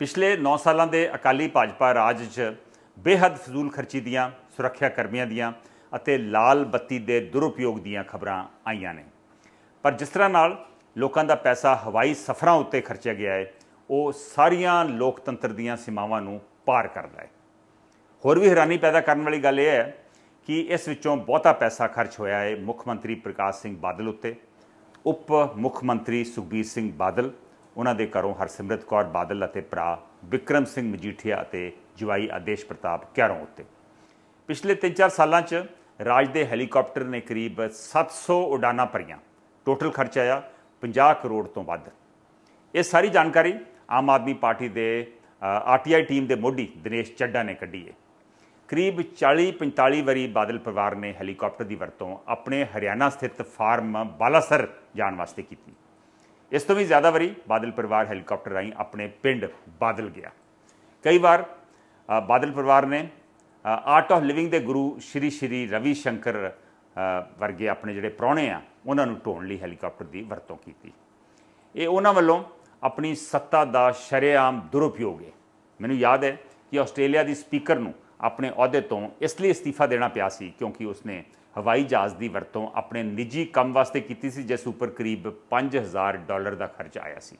ਪਿਛਲੇ 9 ਸਾਲਾਂ ਦੇ ਅਕਾਲੀ ਭਾਜਪਾ ਰਾਜ 'ਚ ਬੇਹੱਦ ਫਜ਼ੂਲ ਖਰਚੀ ਦੀਆਂ, ਸੁਰੱਖਿਆ ਕਰਮੀਆਂ ਦੀਆਂ ਅਤੇ ਲਾਲ ਬੱਤੀ ਦੇ ਦੁਰਉਪਯੋਗ ਦੀਆਂ ਖਬਰਾਂ ਆਈਆਂ ਨੇ। ਪਰ ਜਿਸ ਤਰ੍ਹਾਂ ਨਾਲ ਲੋਕਾਂ ਦਾ ਪੈਸਾ ਹਵਾਈ ਸਫ਼ਰਾਂ ਉੱਤੇ ਖਰਚਿਆ ਗਿਆ ਹੈ ਉਹ ਸਾਰੀਆਂ ਲੋਕਤੰਤਰ ਦੀਆਂ ਸੀਮਾਵਾਂ ਨੂੰ ਪਾਰ ਕਰਦਾ ਹੈ ਹੋਰ ਵੀ ਹੈਰਾਨੀ ਪੈਦਾ ਕਰਨ ਵਾਲੀ ਗੱਲ ਇਹ ਹੈ ਕਿ ਇਸ ਵਿੱਚੋਂ ਬਹੁਤਾ ਪੈਸਾ ਖਰਚ ਹੋਇਆ ਹੈ ਮੁੱਖ ਮੰਤਰੀ ਪ੍ਰਕਾਸ਼ ਸਿੰਘ ਬਾਦਲ ਉੱਤੇ, ਉਪ ਮੁੱਖ ਮੰਤਰੀ ਸੁਖਬੀਰ ਸਿੰਘ ਬਾਦਲ ਉਹਨਾਂ ਦੇ ਘਰੋਂ ਹਰਸਿਮਰਤ ਕੌਰ ਬਾਦਲ ਅਤੇ ਭਰਾ ਵਿਕਰਮ ਸਿੰਘ ਮਜੀਠੀਆ ਅਤੇ ਜਵਾਈ ਆਦੇਸ਼ ਪ੍ਰਤਾਪ ਕਿਆਰੋਂ ਉੱਤੇ। ਪਿਛਲੇ 3-4 ਸਾਲਾਂ 'ਚ ਰਾਜ ਦੇ ਹੈਲੀਕਾਪਟਰ ਨੇ ਕਰੀਬ 700 ਉਡਾਨਾਂ ਭਰੀਆਂ। ਟੋਟਲ ਖਰਚ ਆ 50 ਕਰੋੜ ਤੋਂ ਵੱਧ। ਇਹ ਸਾਰੀ ਜਾਣਕਾਰੀ ਆਮ ਆਦਮੀ ਪਾਰਟੀ ਦੇ ਆਰਟੀਆਈ ਟੀਮ ਦੇ ਮੋਢੀ ਦਿਨੇਸ਼ ਚੱਡਾ ਨੇ ਕੱਢੀ ਹੈ ਕਰੀਬ 40-45 ਵਾਰੀ ਬਾਦਲ ਪਰਿਵਾਰ ਨੇ ਹੈਲੀਕਾਪਟਰ ਦੀ ਵਰਤੋਂ ਆਪਣੇ ਹਰਿਆਣਾ ਸਥਿਤ ਫਾਰਮ ਬਾਲਾਸਰ ਜਾਣ ਵਾਸਤੇ ਕੀਤੀ। ਇਸ ਤੋਂ ਵੀ ਜ਼ਿਆਦਾ ਵਾਰੀ ਬਾਦਲ ਪਰਿਵਾਰ ਹੈਲੀਕਾਪਟਰ ਰਾਹੀਂ ਆਪਣੇ ਪਿੰਡ ਬਾਦਲ ਗਿਆ। ਕਈ ਵਾਰ ਬਾਦਲ ਪਰਿਵਾਰ ਨੇ ਆਰਟ ਆਫ ਲਿਵਿੰਗ ਦੇ ਗੁਰੂ ਸ਼੍ਰੀ ਸ਼੍ਰੀ ਰਵੀ ਸ਼ੰਕਰ ਵਰਗੇ ਆਪਣੇ ਜਿਹੜੇ ਪ੍ਰਾਹੁਣੇ ਆ, ਉਹਨਾਂ ਨੂੰ ਢੋਣ ਲਈ ਹੈਲੀਕਾਪਟਰ ਦੀ ਵਰਤੋਂ ਕੀਤੀ। ਇਹ ਉਹਨਾਂ ਵੱਲੋਂ ਆਪਣੀ ਸੱਤਾ ਦਾ ਸ਼ਰੇਆਮ ਦੁਰਉਪਯੋਗ ਹੈ ਮੈਨੂੰ ਯਾਦ ਹੈ ਕਿ ਆਸਟ੍ਰੇਲੀਆ ਦੀ ਸਪੀਕਰ ਨੂੰ ਆਪਣੇ ਅਹੁਦੇ ਤੋਂ ਇਸ ਲਈ ਅਸਤੀਫਾ ਦੇਣਾ ਪਿਆ ਸੀ ਕਿਉਂਕਿ ਉਸਨੇ ਹਵਾਈ ਜਹਾਜ਼ ਦੀ ਵਰਤੋਂ ਆਪਣੇ ਨਿੱਜੀ ਕੰਮ ਵਾਸਤੇ ਕੀਤੀ ਸੀ, ਜਿਸ ਉੱਪਰ ਕਰੀਬ 5000 ਡਾਲਰ ਦਾ ਖਰਚ ਆਇਆ ਸੀ।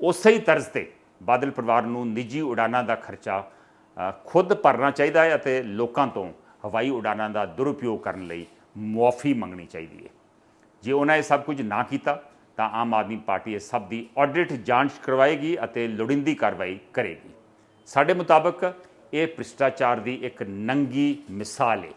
ਉਸੇ ਹੀ ਤਰਜ਼ ਤੇ ਬਾਦਲ ਪਰਿਵਾਰ ਨੂੰ ਨਿੱਜੀ ਉਡਾਨਾਂ ਦਾ ਖਰਚਾ ਖੁਦ ਭਰਨਾ ਚਾਹੀਦਾ ਹੈ ਅਤੇ ਲੋਕਾਂ ਤੋਂ ਹਵਾਈ ਉਡਾਨਾਂ ਦਾ ਦੁਰਉਪਯੋਗ ਕਰਨ ਲਈ ਮੁਆਫੀ ਮੰਗਣੀ ਚਾਹੀਦੀ ਹੈ। ਜੇ ਉਹਨਾਂ ਇਹ ਸਭ ਕੁਝ ਨਾ ਕੀਤਾ, ਤਾਂ ਆਮ ਆਦਮੀ ਪਾਰਟੀ ਇਹ ਸਭ ਦੀ ਆਡਿਟ ਜਾਂਚ ਕਰਵਾਏਗੀ ਅਤੇ ਲੋੜੀਂਦੀ ਕਾਰਵਾਈ ਕਰੇਗੀ। ਸਾਡੇ ਮੁਤਾਬਕ ਇਹ ਭ੍ਰਿਸ਼ਟਾਚਾਰ ਦੀ ਇੱਕ ਨੰਗੀ ਮਿਸਾਲ ਹੈ।